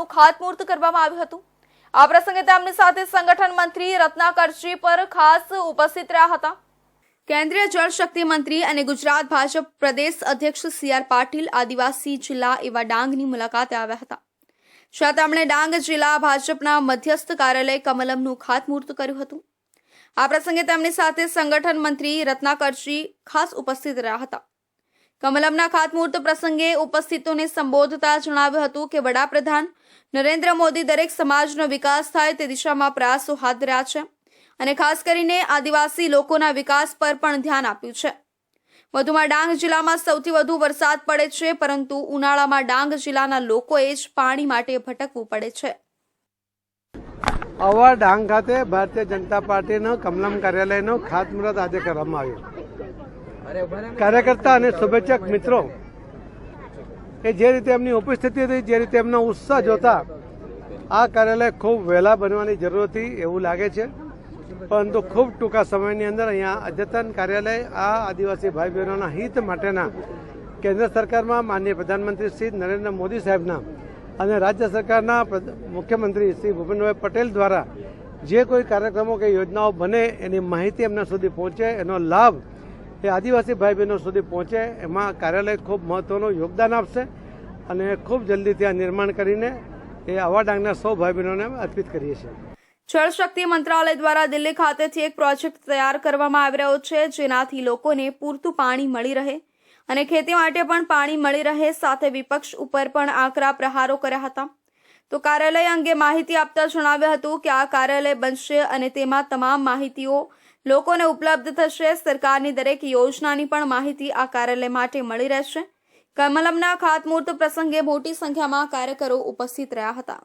કમલમનું ખાતમુહૂર્ત કરવામાં આવ્યું હતું. આ પ્રસંગે તેમની સાથે સંગઠન મંત્રી રત્નાકરજી પર ખાસ ઉપસ્થિત રહ્યા હતા. કેન્દ્રીય જળશક્તિ મંત્રી અને ગુજરાત ભાજપ પ્રદેશ અધ્યક્ષ સી આર પાટીલ આદિવાસી જિલ્લા એવા ડાંગની મુલાકાતે આવ્યા હતા. જ્યાં તેમણે ડાંગ જિલ્લા ભાજપના મધ્યસ્થ કાર્યાલય કમલમનું ખાતમુહૂર્ત કર્યું હતું. આ પ્રસંગે તેમની સાથે સંગઠન મંત્રી રત્નાકરજી ખાસ ઉપસ્થિત રહ્યા હતા. કમલમના ખાતમુહૂર્ત પ્રસંગે ઉપસ્થિતોને સંબોધતા જણાવ્યું હતું કે વડાપ્રધાન નરેન્દ્ર મોદી દરેક સમાજનો વિકાસ થાય તે દિશામાં પ્રયાસો હાથ ધર્યા છે અને ખાસ કરીને આદિવાસી લોકોના વિકાસ પર પણ ધ્યાન આપ્યું છે. વધુમાં ડાંગ જિલ્લામાં સૌથી વધુ વરસાદ પડે છે, પરંતુ ઉનાળામાં ડાંગ જિલ્લાના લોકોએ જ પાણી માટે ભટકવું પડે છે. આવા ડાંગ ખાતે ભારતીય જનતા પાર્ટીનો કમલમ કાર્યાલયનો ખાતમુહૂર્ત આજે કરવામાં આવ્યું. કાર્યકર્તા અને શુભેચ્છક મિત્રો એ જે રીતે એમની ઉપસ્થિતિ હતી, જે રીતે એમનો ઉત્સાહ જોતા આ કાર્યાલય ખૂબ વહેલા બનવાની જરૂર હતી એવું લાગે છે. પરંતુ ખૂબ ટૂંકા સમયની અંદર અહીંયા અદ્યતન કાર્યાલય, આ આદિવાસી ભાઈ બહેનોના હિત માટેના કેન્દ્ર સરકારમાં માનનીય પ્રધાનમંત્રી શ્રી નરેન્દ્ર મોદી સાહેબના અને રાજ્ય સરકારના મુખ્યમંત્રી શ્રી ભૂપેન્દ્રભાઈ પટેલ દ્વારા જે કોઈ કાર્યક્રમો કે યોજનાઓ બને એની માહિતી એમના સુધી પહોંચે, એનો લાભ એ આદિવાસી ભાઈ બહેનો સુધી પહોંચે, એમાં કાર્યાલય ખૂબ મહત્વનું યોગદાન આપશે અને ખૂબ જલ્દી ત્યાં નિર્માણ કરીને એ આવા ડાંગના સૌ ભાઈ બહેનોને અર્પિત કરીએ છીએ. જળશક્તિ મંત્રાલય દ્વારા દિલ્હી ખાતેથી એક પ્રોજેક્ટ તૈયાર કરવામાં આવી રહ્યો છે, જેનાથી લોકોને પૂરતું પાણી મળી રહે અને ખેતી માટે પણ પાણી મળી રહે સાથે વિપક્ષ ઉપર પણ આકરા પ્રહારો કર્યા હતા. તો કાર્યાલય અંગે માહિતી આપતા જણાવ્યું હતું કે આ કાર્યાલય બનશે અને તેમાં તમામ માહિતીઓ લોકોને ઉપલબ્ધ થશે. સરકારની દરેક યોજનાની પણ માહિતી આ કાર્યાલય માટે મળી રહેશે. કમલમના ખાતમુહૂર્ત પ્રસંગે મોટી સંખ્યામાં કાર્યકરો ઉપસ્થિત રહ્યા હતા.